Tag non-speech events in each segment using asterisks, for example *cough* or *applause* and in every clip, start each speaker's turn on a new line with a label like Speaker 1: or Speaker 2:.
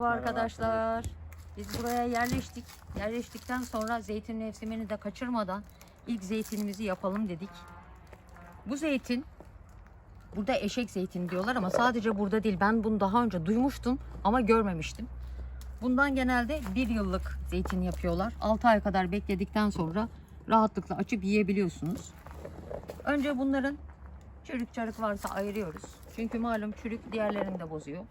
Speaker 1: Merhaba
Speaker 2: arkadaşlar. Biz buraya yerleştik. Yerleştikten sonra zeytin mevsimini de kaçırmadan ilk zeytinimizi yapalım dedik. Bu zeytin burada eşek zeytini diyorlar ama sadece burada değil. Ben bunu daha önce duymuştum ama görmemiştim. Bundan genelde bir yıllık zeytin yapıyorlar. 6 ay kadar bekledikten sonra rahatlıkla açıp yiyebiliyorsunuz. Önce bunların çürük çarık varsa ayırıyoruz. Çünkü malum çürük diğerlerini de bozuyor.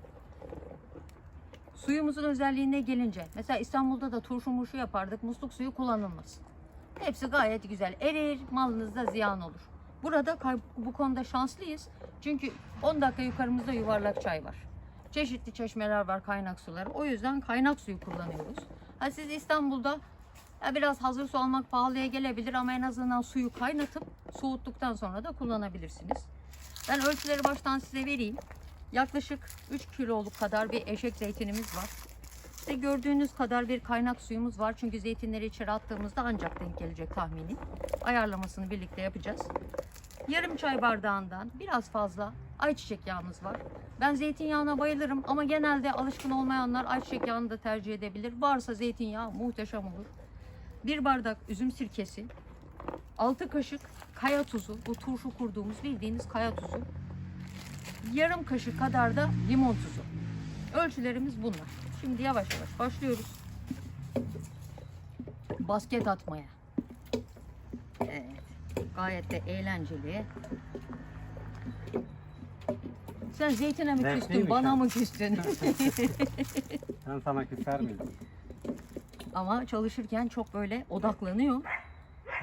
Speaker 2: Suyumuzun özelliğine gelince mesela İstanbul'da da turşu murşu yapardık musluk suyu kullanılmaz. Hepsi gayet güzel. Erir malınızda ziyan olur. Burada bu konuda şanslıyız. Çünkü 10 dakika yukarımızda yuvarlak çay var. Çeşitli çeşmeler var kaynak suları. O yüzden kaynak suyu kullanıyoruz. Ha siz İstanbul'da ya biraz hazır su almak pahalıya gelebilir ama en azından suyu kaynatıp soğuttuktan sonra da kullanabilirsiniz. Ben ölçüleri baştan size vereyim. Yaklaşık 3 kiloluk kadar bir eşek zeytinimiz var. İşte gördüğünüz kadar bir kaynak suyumuz var. Çünkü zeytinleri içeri attığımızda ancak denk gelecek tahmini. Ayarlamasını birlikte yapacağız. Yarım çay bardağından biraz fazla ayçiçek yağımız var. Ben zeytinyağına bayılırım ama genelde alışkın olmayanlar ayçiçek yağını da tercih edebilir. Varsa zeytinyağı muhteşem olur. Bir bardak üzüm sirkesi, 6 kaşık kaya tuzu, bu turşu kurduğumuz bildiğiniz kaya tuzu, yarım kaşık kadar da limon tuzu. Ölçülerimiz bunlar. Şimdi yavaş yavaş başlıyoruz. Basket atmaya. Evet. Gayet de eğlenceli. Sen zeytine mi küstün, bana
Speaker 1: ha.
Speaker 2: mı küstün? *laughs*
Speaker 1: Ben sana küser miyim?
Speaker 2: Ama çalışırken çok böyle odaklanıyor.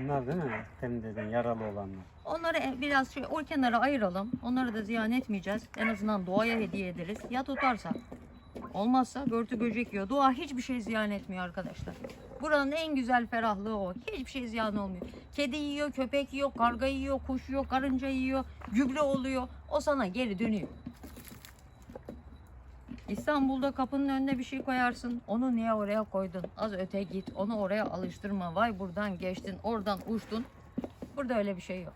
Speaker 1: Bunlar değil mi? Senin dediğin yaralı olanlar.
Speaker 2: Onları e- biraz şey o kenara ayıralım. Onları da ziyan etmeyeceğiz. En azından doğaya hediye ederiz. Ya tutarsa. Olmazsa börtü böcek yiyor. Doğa hiçbir şey ziyan etmiyor arkadaşlar. Buranın en güzel ferahlığı o. Hiçbir şey ziyan olmuyor. Kedi yiyor, köpek yiyor, karga yiyor, kuş yiyor, karınca yiyor, gübre oluyor. O sana geri dönüyor. İstanbul'da kapının önüne bir şey koyarsın. Onu niye oraya koydun? Az öte git. Onu oraya alıştırma. Vay buradan geçtin, oradan uçtun. Burada öyle bir şey yok.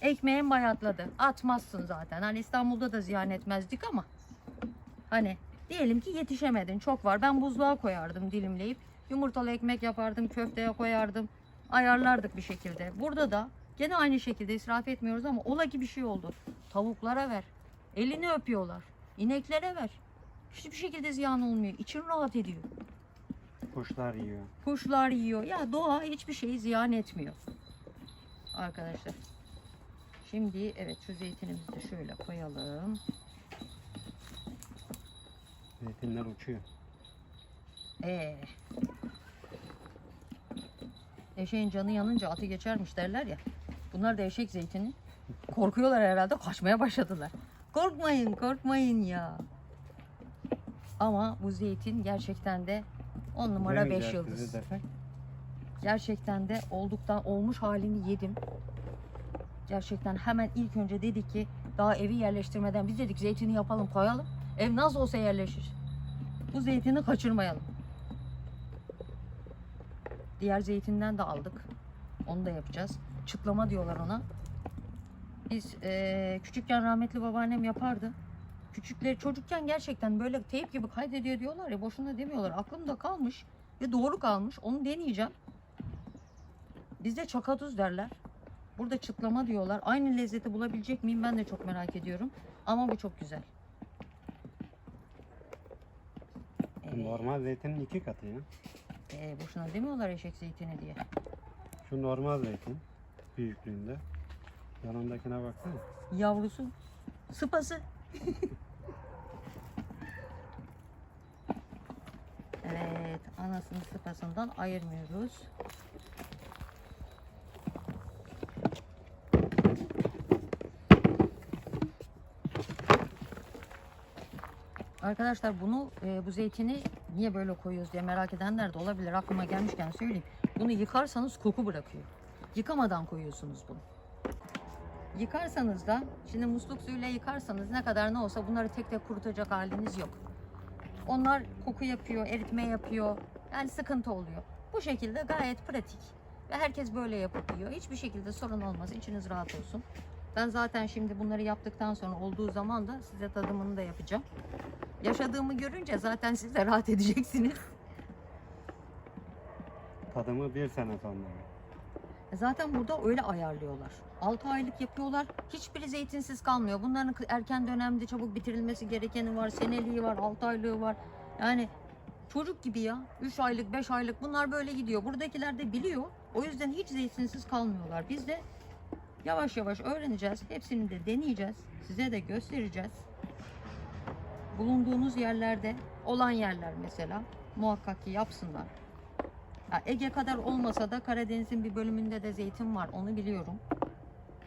Speaker 2: Ekmeğin bayatladı. Atmazsın zaten. Hani İstanbul'da da ziyan etmezdik ama. Hani diyelim ki yetişemedin. Çok var. Ben buzluğa koyardım dilimleyip. Yumurtalı ekmek yapardım. Köfteye koyardım. Ayarlardık bir şekilde. Burada da gene aynı şekilde israf etmiyoruz ama ola ki bir şey oldu. Tavuklara ver. Elini öpüyorlar. İneklere ver. Hiçbir şekilde ziyan olmuyor. İçin rahat ediyor.
Speaker 1: Kuşlar yiyor.
Speaker 2: Kuşlar yiyor. Ya doğa hiçbir şeyi ziyan etmiyor. Arkadaşlar. Şimdi evet şu zeytinimizi de şöyle koyalım.
Speaker 1: Zeytinler uçuyor.
Speaker 2: Ee, eşeğin canı yanınca atı geçermiş derler ya. Bunlar da eşek zeytini. Korkuyorlar herhalde kaçmaya başladılar. Korkmayın korkmayın ya. Ama bu zeytin gerçekten de 10 numara 5
Speaker 1: Yemeyeceğiz
Speaker 2: yıldız. Gerçekten de olduktan olmuş halini yedim. Gerçekten hemen ilk önce dedik ki daha evi yerleştirmeden biz dedik zeytini yapalım koyalım. Ev nasıl olsa yerleşir. Bu zeytini kaçırmayalım. Diğer zeytinden de aldık. Onu da yapacağız. Çıtlama diyorlar ona. Biz eee, küçükken rahmetli babaannem yapardı. Küçükleri çocukken gerçekten böyle teyp gibi kaydediyor diyorlar ya boşuna demiyorlar. Aklımda kalmış ve doğru kalmış. Onu deneyeceğim. Bizde çakatuz derler. Burada çıtlama diyorlar. Aynı lezzeti bulabilecek miyim ben de çok merak ediyorum. Ama bu çok güzel.
Speaker 1: Bu Normal zeytinin iki katı ya.
Speaker 2: Ee, boşuna demiyorlar eşek zeytini diye.
Speaker 1: Şu normal zeytin büyüklüğünde. Yanındakine baksana.
Speaker 2: Yavrusu. Sıpası. evet. Anasını sıpasından ayırmıyoruz. Arkadaşlar bunu e, bu zeytini niye böyle koyuyoruz diye merak edenler de olabilir. Aklıma gelmişken söyleyeyim. Bunu yıkarsanız koku bırakıyor. Yıkamadan koyuyorsunuz bunu. Yıkarsanız da şimdi musluk suyuyla yıkarsanız ne kadar ne olsa bunları tek tek kurutacak haliniz yok. Onlar koku yapıyor, eritme yapıyor. Yani sıkıntı oluyor. Bu şekilde gayet pratik. Ve herkes böyle yapıp yiyor. Hiçbir şekilde sorun olmaz. İçiniz rahat olsun. Ben zaten şimdi bunları yaptıktan sonra olduğu zaman da size tadımını da yapacağım. Yaşadığımı görünce zaten siz de rahat edeceksiniz.
Speaker 1: Tadımı bir sene sonra.
Speaker 2: E Zaten burada öyle ayarlıyorlar. 6 aylık yapıyorlar. Hiçbiri zeytinsiz kalmıyor. Bunların erken dönemde çabuk bitirilmesi gerekeni var. Seneliği var, 6 aylığı var. Yani çocuk gibi ya. 3 aylık, 5 aylık bunlar böyle gidiyor. Buradakiler de biliyor. O yüzden hiç zeytinsiz kalmıyorlar. Biz de yavaş yavaş öğreneceğiz. Hepsini de deneyeceğiz. Size de göstereceğiz. Bulunduğunuz yerlerde olan yerler mesela muhakkak ki yapsınlar. Ya Ege kadar olmasa da Karadeniz'in bir bölümünde de zeytin var. Onu biliyorum.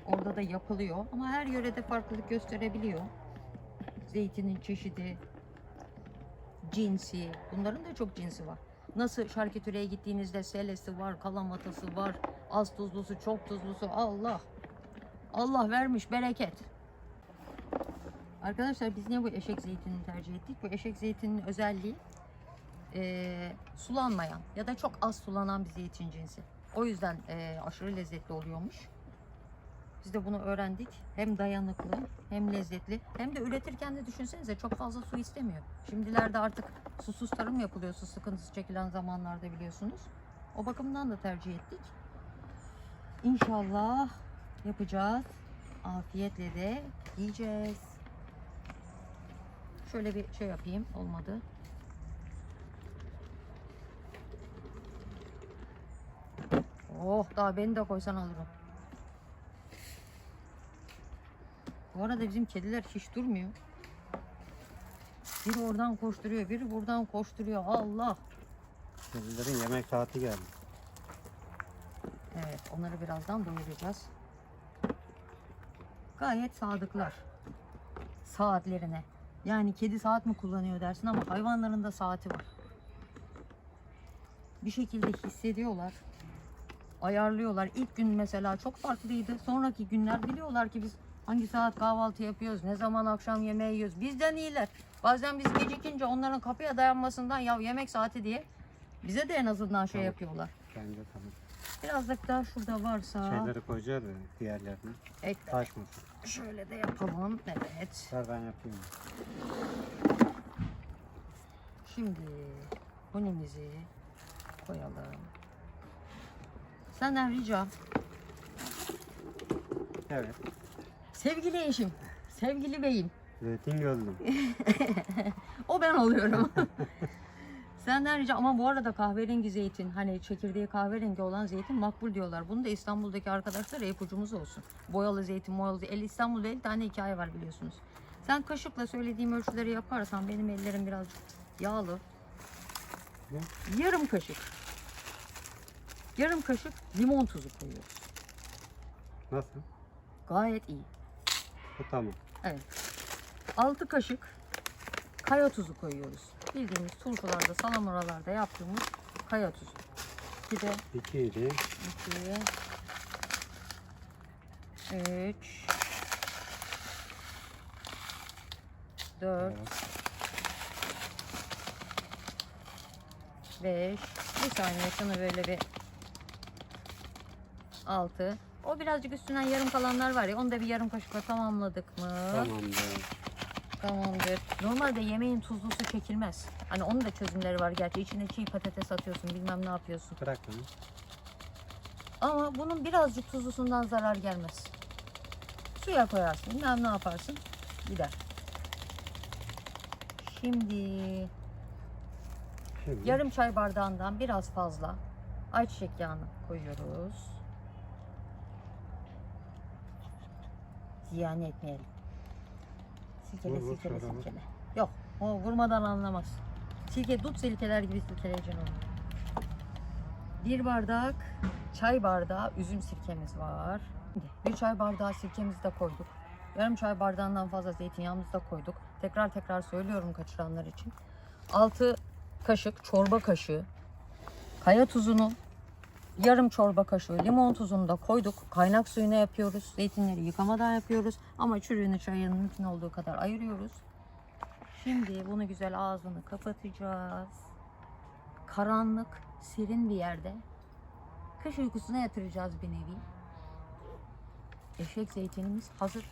Speaker 2: Orada da yapılıyor. Ama her yörede farklılık gösterebiliyor. Zeytinin çeşidi, cinsi. Bunların da çok cinsi var. Nasıl şarküteriye gittiğinizde selesi var, kalamatası var, az tuzlusu, çok tuzlusu. Allah! Allah vermiş bereket. Arkadaşlar biz niye bu eşek zeytinini tercih ettik? Bu eşek zeytininin özelliği eee, sulanmayan ya da çok az sulanan bir zeytin cinsi. O yüzden eee, aşırı lezzetli oluyormuş. Biz de bunu öğrendik. Hem dayanıklı hem lezzetli hem de üretirken de düşünsenize çok fazla su istemiyor. Şimdilerde artık susuz tarım yapılıyor. Sıkıntısı çekilen zamanlarda biliyorsunuz. O bakımdan da tercih ettik. İnşallah yapacağız. Afiyetle de yiyeceğiz. Şöyle bir şey yapayım. Olmadı. Oh daha beni de koysan alırım. Bu arada bizim kediler hiç durmuyor. Biri oradan koşturuyor, biri buradan koşturuyor. Allah.
Speaker 1: Kedilerin yemek saati geldi.
Speaker 2: Evet, onları birazdan doyuracağız. Gayet sadıklar. Saatlerine. Yani kedi saat mi kullanıyor dersin ama hayvanların da saati var. Bir şekilde hissediyorlar. Ayarlıyorlar. İlk gün mesela çok farklıydı. Sonraki günler biliyorlar ki biz hangi saat kahvaltı yapıyoruz, ne zaman akşam yemeği yiyoruz. Bizden iyiler. Bazen biz gecikince onların kapıya dayanmasından ya yemek saati diye bize de en azından şey
Speaker 1: Tamam.
Speaker 2: yapıyorlar.
Speaker 1: Bence tamam.
Speaker 2: Birazcık daha şurada varsa
Speaker 1: Şeyleri koyacağız ya diğerlerini.
Speaker 2: ekle.
Speaker 1: Taşmasın.
Speaker 2: Şöyle de yapalım. Evet.
Speaker 1: Ver ben yapayım.
Speaker 2: Şimdi hunimizi koyalım. Senden ricam
Speaker 1: Evet.
Speaker 2: sevgili eşim, sevgili beyim.
Speaker 1: Zeytin gördüm. *laughs*
Speaker 2: O ben oluyorum. *laughs* Senden ricam ama bu arada kahverengi zeytin hani çekirdeği kahverengi olan zeytin makbul diyorlar. Bunu da İstanbul'daki arkadaşlar ipucumuz olsun. Boyalı zeytin, boyalı zeytin. El İstanbul'da 50 tane hikaye var biliyorsunuz. Sen kaşıkla söylediğim ölçüleri yaparsan benim ellerim birazcık yağlı.
Speaker 1: Ne?
Speaker 2: Yarım kaşık. Yarım kaşık limon tuzu koyuyoruz.
Speaker 1: Nasıl?
Speaker 2: Gayet iyi.
Speaker 1: Bu tamam.
Speaker 2: Evet. 6 kaşık kaya tuzu koyuyoruz. Bildiğimiz turşularda, salamuralarda yaptığımız kaya tuzu. Bir de
Speaker 1: 2 idi.
Speaker 2: 2 3 4
Speaker 1: Evet.
Speaker 2: 5 Bir saniye şunu böyle bir 6 O birazcık üstünden yarım kalanlar var ya onu da bir yarım kaşıkla tamamladık mı?
Speaker 1: Tamamdır.
Speaker 2: Tamamdır. Normalde yemeğin tuzlusu çekilmez. Hani onun da çözümleri var gerçi. İçine çiğ patates atıyorsun bilmem ne yapıyorsun.
Speaker 1: Bırak onu.
Speaker 2: Ama bunun birazcık tuzlusundan zarar gelmez. Suya koyarsın bilmem ne yaparsın gider. Şimdi
Speaker 1: Şimdi
Speaker 2: yarım çay bardağından biraz fazla ayçiçek yağını koyuyoruz. Ziyan etmeyelim. Silkele
Speaker 1: Vur,
Speaker 2: silkele
Speaker 1: vur.
Speaker 2: silkele. Yok o vurmadan anlamaz. Silke dut silkeler gibi silkeleyeceksin onu. Bir bardak çay bardağı üzüm sirkemiz var. Bir çay bardağı sirkemizi de koyduk. Yarım çay bardağından fazla zeytinyağımızı da koyduk. Tekrar tekrar söylüyorum kaçıranlar için. 6 kaşık çorba kaşığı kaya tuzunu, yarım çorba kaşığı limon tuzunu da koyduk. Kaynak suyuna yapıyoruz. Zeytinleri yıkamadan yapıyoruz. Ama çürüğünü çayının mümkün olduğu kadar ayırıyoruz. Şimdi bunu güzel ağzını kapatacağız. Karanlık, serin bir yerde kış uykusuna yatıracağız bir nevi. Eşek zeytinimiz hazır.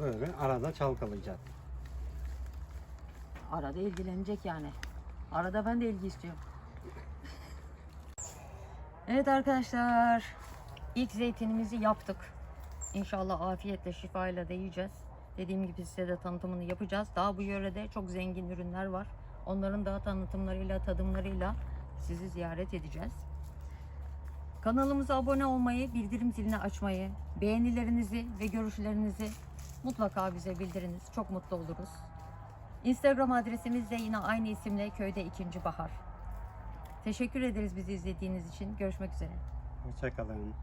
Speaker 1: Böyle arada çalkalayacağız.
Speaker 2: Arada ilgilenecek yani. Arada ben de ilgi istiyorum. Evet arkadaşlar. ilk zeytinimizi yaptık. İnşallah afiyetle şifayla da yiyeceğiz. Dediğim gibi size de tanıtımını yapacağız. Daha bu yörede çok zengin ürünler var. Onların da tanıtımlarıyla, tadımlarıyla sizi ziyaret edeceğiz. Kanalımıza abone olmayı, bildirim zilini açmayı, beğenilerinizi ve görüşlerinizi mutlaka bize bildiriniz. Çok mutlu oluruz. Instagram adresimiz de yine aynı isimle Köyde İkinci Bahar. Teşekkür ederiz bizi izlediğiniz için. Görüşmek üzere.
Speaker 1: Hoşçakalın.